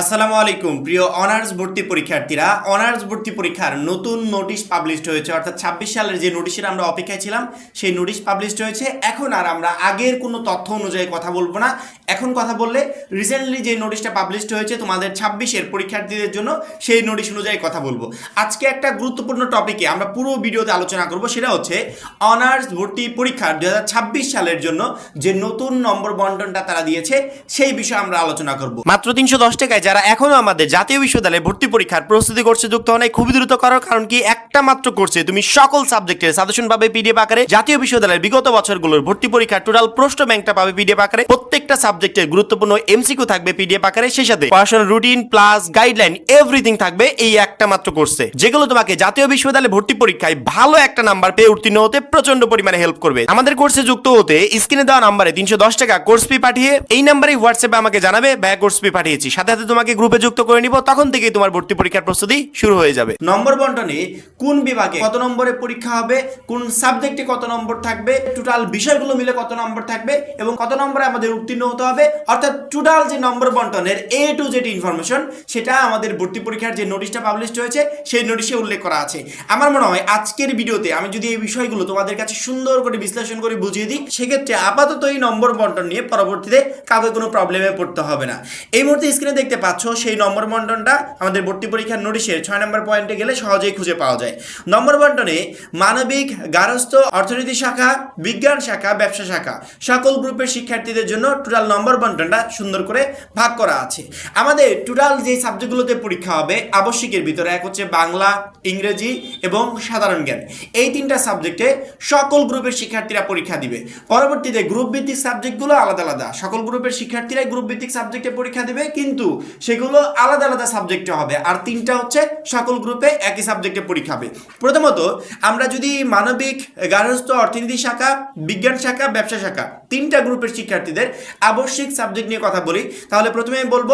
আসসালামু আলাইকুম, প্রিয় অনার্স ভর্তি পরীক্ষার্থীরা। অনার্স ভর্তি পরীক্ষার নতুন নোটিশ পাবলিশড হয়েছে, অর্থাৎ ছাব্বিশ সালের যে নোটিশের আমরা অপেক্ষায় ছিলাম, সেই নোটিশ পাবলিশড হয়েছে। এখন আর আমরা আগের কোনো তথ্য অনুযায়ী কথা বলব না। এখন কথা বললে রিসেন্টলি যে নোটিশটা পাবলিশড হয়েছে, তোমাদের ছাব্বিশের পরীক্ষার্থীদের জন্য সেই নোটিশ অনুযায়ী কথা বলব। আজকে একটা গুরুত্বপূর্ণ টপিকে আমরা পুরো ভিডিওতে আলোচনা করব, সেটা হচ্ছে অনার্স ভর্তি পরীক্ষার দু হাজার ছাব্বিশ সালের জন্য যে নতুন নম্বর বন্টনটা তারা দিয়েছে, সেই বিষয়ে আমরা আলোচনা করব। মাত্র তিনশো দশ টাকায় যারা এখনও আমাদের জাতীয় বিশ্ববিদ্যালয়ে ভর্তি পরীক্ষার প্রস্তুতি করছে, যুক্ত হন খুবই দ্রুত করার কারণ কি? একটা মাত্র কোর্সে তুমি সকল সাবজেক্টের সাজেশন পাবে পিডিএফ আকারে। জাতীয় বিশ্ববিদ্যালয়ের বিগত বছরগুলোর ভর্তি পরীক্ষার টোটাল প্রশ্ন ব্যাংকটা পাবে পিডিএফ আকারে। প্রত্যেকটা সাবজেক্টের গুরুত্বপূর্ণ এমসিকিউ থাকবে পিডিএফ আকারে। সেই সাথে পড়াশোনার রুটিন প্লাস গাইডলাইন এভরিথিং থাকবে এই একটা মাত্র কোর্সে যেগুলো তোমাকে জাতীয় বিশ্ববিদ্যালয়ে ভর্তি পরীক্ষায় ভালো একটা নাম্বার পেয়ে উত্তীর্ণ হতে প্রচণ্ড পরিমাণে হেল্প করবে। আমাদের কোর্সে যুক্ত হতে স্ক্রিনে দেওয়া নাম্বারে তিনশো দশ টাকা কোর্স ফি পাঠিয়ে এই নাম্বারে হোয়াটসঅ্যাপে আমাকে জানাবে ব্যয় কোর্স ফি পাঠিয়েছি। সাথে সাথে তোমাকে গ্রুপে যুক্ত করে নিব, তখন থেকেই তোমার ভর্তি পরীক্ষার প্রস্তুতি শুরু হয়ে যাবে। নম্বর বন্টনে কোন বিভাগে কত নম্বরে পরীক্ষা হবে, কোন সাবজেক্টে কত নম্বর থাকবে টোটাল বিষয়গুলো মিলে কত নম্বর থাকবে এবং কত নম্বরে আমাদের উত্তীর্ণ হতে হবে। অর্থাৎ টোটাল যে নম্বর বন্টনের এ টু জেড ইনফরমেশন সেটা আমাদের ভর্তি পরীক্ষার যে নোটিশটা পাবলিশড হয়েছে, সেই নোটিশে উল্লেখ করা আছে। আমার মনে হয় আজকের ভিডিওতে আমি যদি এই বিষয়গুলো তোমাদের কাছে সুন্দর করে বিশ্লেষণ করে বুঝিয়ে দিই, সেক্ষেত্রে আপাতত এই নম্বর বন্টন নিয়ে পরবর্তীতে কাউকে কোনো প্রবলেমে পড়তে হবে না। এই মুহূর্তে স্ক্রিনে দেখতে পাচ্ছ, সেই নম্বর বন্টনটা আমাদের ভর্তি পরীক্ষার নোটিশের ছয় নম্বর পয়েন্টে গেলে সহজেই খুঁজে পাওয়া যায়। নম্বর বন্টনে মানবিক গারস্থ অর্থনীতি শাখা, বিজ্ঞান শাখা, ব্যবসা শাখা, সকল গ্রুপের শিক্ষার্থীদের জন্য টোটাল নম্বর বন্টনটা সুন্দর করে ভাগ করা আছে। আমাদের টোটাল যে সাবজেক্টগুলোতে পরীক্ষা হবে, আবশ্যিকের ভিতরে এক হচ্ছে বাংলা, ইংরেজি এবং সাধারণ জ্ঞান। এই তিনটা সাবজেক্টে সকল গ্রুপের শিক্ষার্থীরা পরীক্ষা দিবে। পরবর্তীতে গ্রুপ ভিত্তিক সাবজেক্টগুলো আলাদা আলাদা। সকল গ্রুপের শিক্ষার্থীরাই গ্রুপ ভিত্তিক সাবজেক্টে পরীক্ষা দিবে, কিন্তু সেগুলো আলাদা আলাদা সাবজেক্টে হবে। আর তিনটা হচ্ছে সকল গ্রুপে একই সাবজেক্টে পরীক্ষা হবে। প্রথমত, আমরা যদি মানবিক, গার্হস্থ্য, অর্থনীতি শাখা, বিজ্ঞান শাখা, ব্যবসা শাখা তিনটা গ্রুপের শিক্ষার্থীদের আবশ্যিক সাবজেক্ট নিয়ে কথা বলি, তাহলে প্রথমে বলব,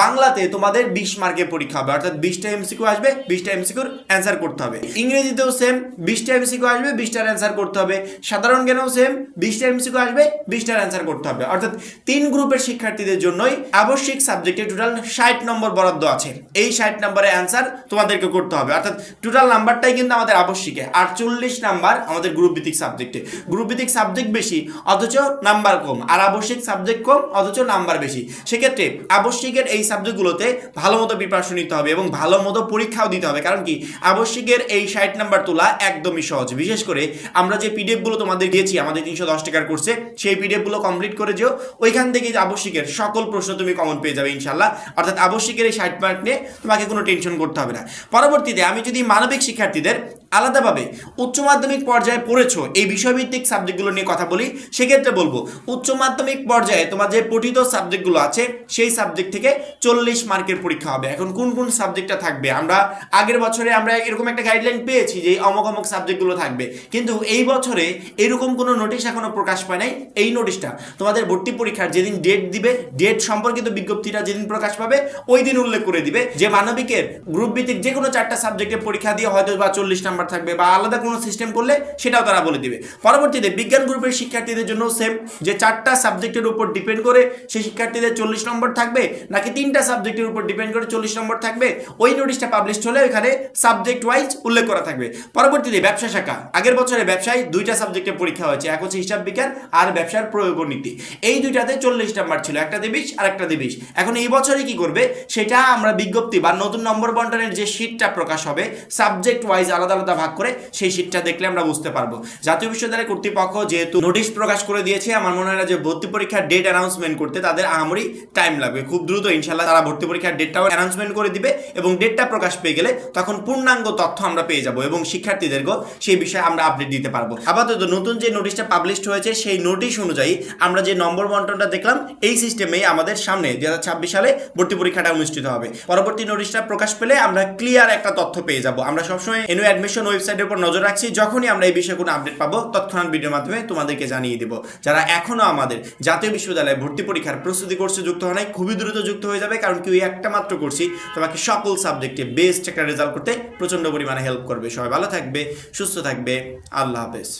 বাংলাতে তোমাদের বিশ মার্কের পরীক্ষা হবে। অর্থাৎ বিশটা এমসিকিউ আসবে বিশটা এমসিকিউর অ্যান্সার করতে হবে। ইংরেজিতেও সেম বিশটা এমসিকিউ আসবে বিশটার অ্যান্সার করতে হবে। সাধারণ জ্ঞানেও সেম বিশটা এমসিকিউ আসবে বিশটার অ্যান্সার করতে হবে। অর্থাৎ তিন গ্রুপের শিক্ষার্থীদের জন্যই আবশ্যিক সাবজেক্টে টোটাল ষাট নম্বর বরাদ্দ আছে। এই ষাট নম্বরের অ্যান্সার তোমাদেরকে করতে হবে। অর্থাৎ টোটাল নাম্বারটাই কিন্তু আমাদের আবশ্যিকে। আটচল্লিশ নাম্বার আমাদের গ্রুপ ভিত্তিক সাবজেক্টে গ্রুপ ভিত্তিক সাবজেক্ট বেশি, অথচ নাম্বার কম। আর আবশ্যিক সাবজেক্ট কম, অথচ নাম্বার বেশি। সেক্ষেত্রে আবশ্যিকের এই সাবজেক্টগুলোতে ভালো মতো প্রিপারেশন নিতে হবে এবং ভালো মতো পরীক্ষাও দিতে হবে। কারণ কি? আবশ্যিকের এই ষাট নাম্বার তোলা একদমই সহজ। বিশেষ করে আমরা যে পিডিএফগুলো তোমাদের দিয়েছি, আমাদের তিনশো দশ টাকার কোর্সে সেই পিডিএফগুলো কমপ্লিট করে যেও, ওইখান থেকে আবশ্যিকের সকল প্রশ্ন তুমি কমন পেয়ে যাবে ইনশাল্লাহ অর্থাৎ আবশ্যিকের এই ষাট মার্ক নিয়ে তোমাকে কোনো টেনশন করতে হবে না। পরবর্তীতে আমি যদি মানবিক শিক্ষার্থীদের আলাদাভাবে উচ্চ মাধ্যমিক পর্যায়ে পড়েছো, এই বিষয়ভিত্তিক সাবজেক্টগুলো নিয়ে কথা বলি, সেক্ষেত্রে বলব, উচ্চ মাধ্যমিক পর্যায়ে তোমার যে পঠিত সাবজেক্টগুলো আছে, সেই সাবজেক্ট থেকে চল্লিশ মার্কের পরীক্ষা হবে। এখন কোন কোন সাবজেক্টটা থাকবে? আমরা আগের বছরে আমরা এরকম একটা গাইডলাইন পেয়েছি যে অমক অমক সাবজেক্টগুলো থাকবে। কিন্তু এই বছরে এরকম কোনো নোটিশ এখনও প্রকাশ পায় নাই। এই নোটিশটা তোমাদের ভর্তি পরীক্ষার যেদিন ডেট দিবে ডেট সম্পর্কিত বিজ্ঞপ্তিটা যেদিন প্রকাশ পাবে, ওই দিন উল্লেখ করে দিবে যে মানবিকের গ্রুপ ভিত্তিক যে কোনো চারটা সাবজেক্টের পরীক্ষা দিয়ে হয়তো বা চল্লিশ নাম্বার থাকবে বা আলাদা কোনো সিস্টেম করলে সেটাও তারা বলে দিবে। পরবর্তীতে বিজ্ঞান গ্রুপের শিক্ষার্থীদের জন্য সেম যে চারটা সাবজেক্টের উপর ডিপেন্ড করে সেই শিক্ষার্থীদের চল্লিশ নম্বর থাকবে নাকি তিনটা সাবজেক্টের উপর ডিপেন্ড করে চল্লিশ নম্বর থাকবে, ওই নোটিশটা পাবলিশ হলে এখানে সাবজেক্ট ওয়াইজ উল্লেখ করা থাকবে। পরবর্তীতে ব্যবসা শাখা, আগের বছরে ব্যবসায় দুইটা সাবজেক্টে পরীক্ষা হয়েছে, এক হচ্ছে হিসাব বিজ্ঞান আর ব্যবসার প্রয়োগ নীতি। এই দুইটাতে চল্লিশ নাম্বার ছিল, একটা বিশ আর একটা বিশ এখন এই বছরে কি করবে, সেটা আমরা বিজ্ঞপ্তি বা নতুন নম্বর বন্টনের যে শীটটা প্রকাশ হবে সাবজেক্ট ওয়াইজ আলাদা আলাদা ভাগ করে সেই শীটটা দেখলে আমরা বুঝতে পারব। জাতীয় বিশ্ববিদ্যালয় কর্তৃপক্ষ যেহেতু নোটিশ প্রকাশ করে দিয়েছে, আমার মনে হয় যে ভর্তি পরীক্ষার ডেট অ্যানাউন্সমেন্ট করতে তাদের আহামরি টাইম লাগবে। খুব দ্রুত ইনশাল্লাহ তারা ভর্তি পরীক্ষার ডেটটাও অ্যানাউন্সমেন্ট করে দিবে এবং ডেটটা প্রকাশ পেয়ে গেলে তখন পূর্ণাঙ্গ তথ্য আমরা পেয়ে যাব এবং শিক্ষার্থীদেরকেও সেই বিষয়ে আমরা আপডেট দিতে পারব। আপাতত নতুন যে নোটিশটা পাবলিশড হয়েছে, সেই নোটিশ অনুযায়ী আমরা যে নম্বর বন্টনটা দেখলাম, এই সিস্টেমেই আমাদের সামনে দুই হাজার ছাব্বিশ সালে ভর্তি পরীক্ষাটা অনুষ্ঠিত হবে। পরবর্তী নোটিশটা প্রকাশ পেলে আমরা ক্লিয়ার একটা তথ্য পেয়ে যাব। আমরা সবসময় এনও অ্যাডমিশন ওয়েবসাইটের উপর নজর রাখছি। যখনই আমরা এই বিষয়ে কোনো আপডেট পাবো, তৎক্ষণাৎ ভিডিওর মাধ্যমে তোমাদেরকে জানিয়ে দেবো। যারা এখনও আমাদের জাতীয় বিশ্ববিদ্যালয়ে ভর্তি পরীক্ষার প্রস্তুতি কোর্সে যুক্ত হয় নাই, খুবই দ্রুত যুক্ত হয়ে যাবে, কারণ কি ওই একটা মাত্র কোর্সই তোমাকে সকল সাবজেক্টে বেস্ট একটা রেজাল্ট করতে প্রচণ্ড পরিমাণে হেল্প করবে। সবাই ভালো থাকবে, সুস্থ থাকবে, আল্লাহ হাফেজ।